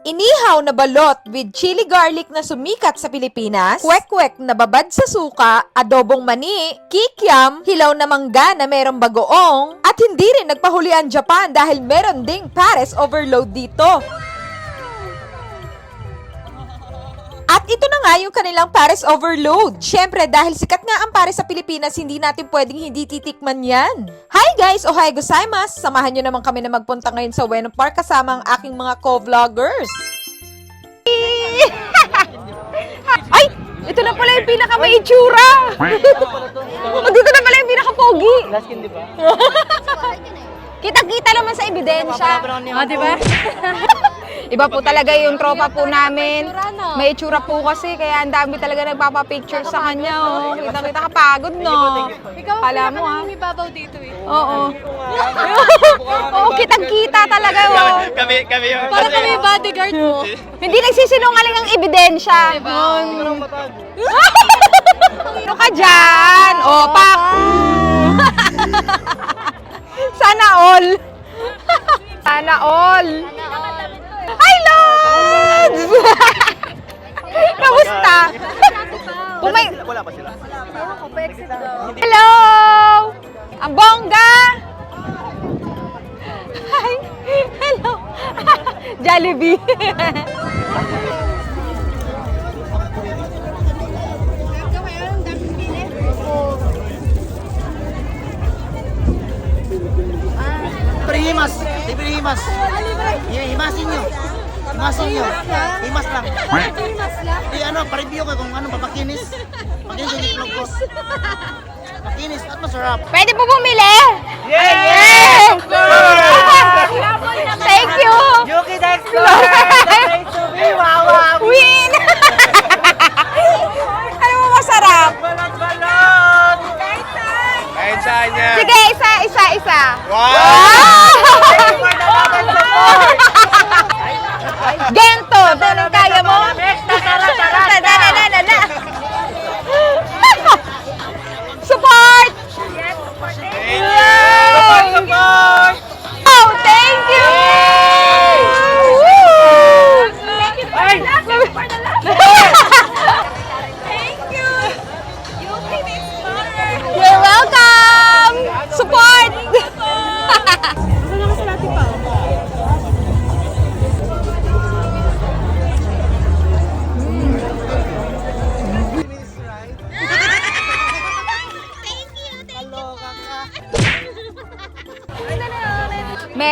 Inihaw na balot with chili garlic na sumikat sa Pilipinas, kwek-kwek na babad sa suka, adobong mani, kikiam, hilaw na mangga na merong bagoong, at hindi rin nagpahuli ang Japan dahil meron ding Paris overload dito. Ito na nga yung kanilang Paris Overload. Syempre, dahil sikat nga ang Paris sa Pilipinas, hindi natin pwedeng hindi titikman yan. Hi guys! Ohayo gozaimasu! Samahan nyo naman kami na magpunta ngayon sa Ueno Park kasama ang aking mga co-vloggers. Ay! Ito na pala yung pinaka may itsura! dito na pala yung pinaka pogi! Laskin, di ba? Kita-kita naman sa ebidensya. Oh, di ba? Iba po talaga yung tropa po namin. May itsura po kasi, kaya ang dami talaga nagpapapicture sa kanya. Oh. Kita-kita kapagod, no? Ikaw ang Alam mo, ha? umibabaw dito eh. Oo. Oo, kitang-kita talaga. Oh. Kami, kami yung... Para kami bodyguard mo. Hindi nagsisinungaling ang ebidensya. Ano ka dyan? O, pak! Sana all. Sana all. Hi, Lods! Kamusta? Pumay... Wala pa sila. Hello! Ang bongga! Hi! Hello! Jollibee! Prihimas! Di prihimas! Himasin nyo! Himasin nyo! Himas lang! Mas lang. Di ano, pa-review ko kung ano, papakinis. Pakinis yung itlog ko. Pakinis at masarap. Pwede po bumili? Yay! Thank you! Yuki the Explorer! to be! Wow! Win! ano mo masarap? Balot! Balot! Kain sa niya! Sige, isa, isa, isa. Gento, doon ang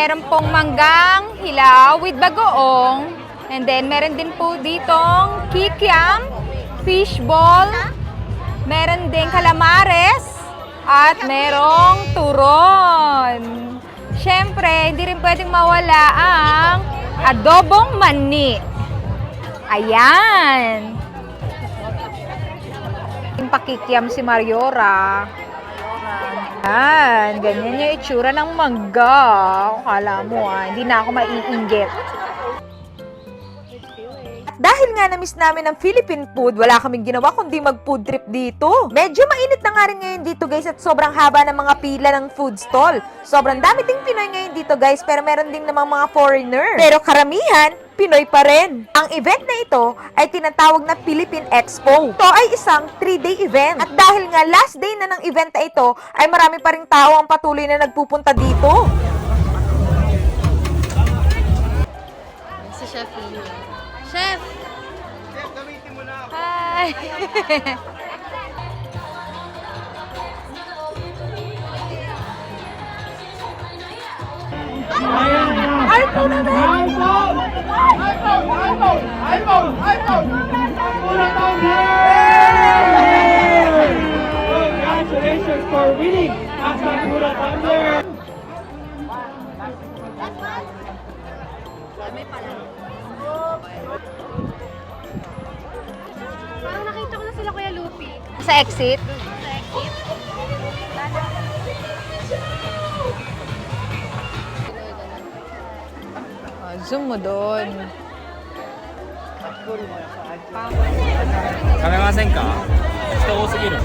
Meron pong manggang hilaw with bagoong. And then, meron din po ditong kikiam, fishball, meron din calamares, at merong turon. Siyempre, hindi rin pwedeng mawala ang adobong mani. Ayan. Yung pakikiam si Mariora. Yan, ganyan yung itsura ng mangga. Kala mo ah, hindi na ako maiinggit. Dahil nga na-miss namin ang Philippine food, wala kaming ginawa kundi mag-food trip dito. Medyo mainit na nga rin ngayon dito guys at sobrang haba ng mga pila ng food stall. Sobrang dami ting Pinoy ngayon dito guys pero meron din namang mga foreigner. Pero karamihan, Pinoy pa rin. Ang event na ito ay tinatawag na Philippine Expo. Ito ay isang 3-day event. At dahil nga last day na ng event na ito, ay marami pa rin tao ang patuloy na nagpupunta dito. Si Chef. Chef! Hi! Congratulations for winning Asakura Thunder! Sa exit? Oh, zoom mo doon. 食べませんか人多すぎる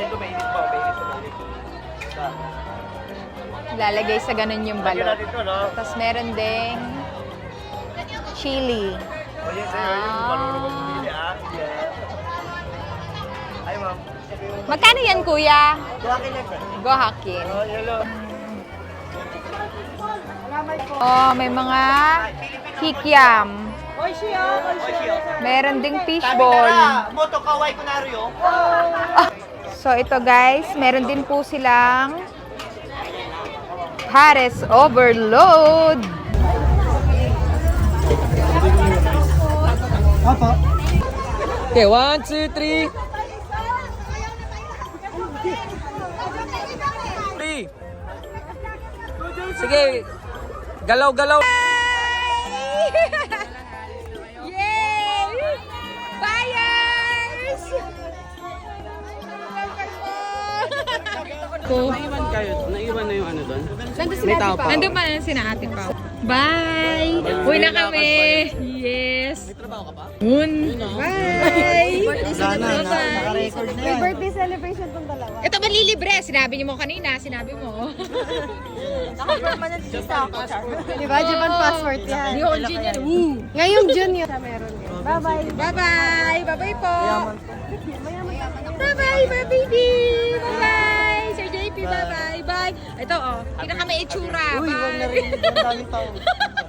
Dito mainit pa, mainit pa, mainit. Lalagay sa ganun yung Lagyan balot. natin ito, no? Tapos meron ding chili. O yes, sir. Yung marunong magpili, ah. Yes. Ay, ma'am. Magkano yan, kuya? Duwakin lang, sir. Gohakin. Oh, yellow. Oh, may mga kikiam. Meron ding fishball. Moto kawai kunaryo. So ito guys, meron din po silang Pares Overload. Opo. Okay, one, two, three. Three. Sige. Galaw-galaw. Naiwan kayo. Naiwan na yung ano doon. Nandun si May Ate tao Pao. pa. Nandun pa na si Ate Pao. Bye! Uwi na kami! Yes! May trabaho ka pa? Un! Bye! Na yan. birthday celebration tong dalawa. Ito malilibre. Sinabi niyo mo kanina. Sinabi mo. Diba? Japan passport yan. Di ako Jin yan. Woo! Ngayong June yun. Meron yun. Bye-bye! Bye-bye! Bye-bye po! Bye-bye, my baby! Bye-bye! Bye-bye! Bye! Ito, oh. Tingnan kami itsura. Uy, huwag na Bye! rin. Ang daming tao.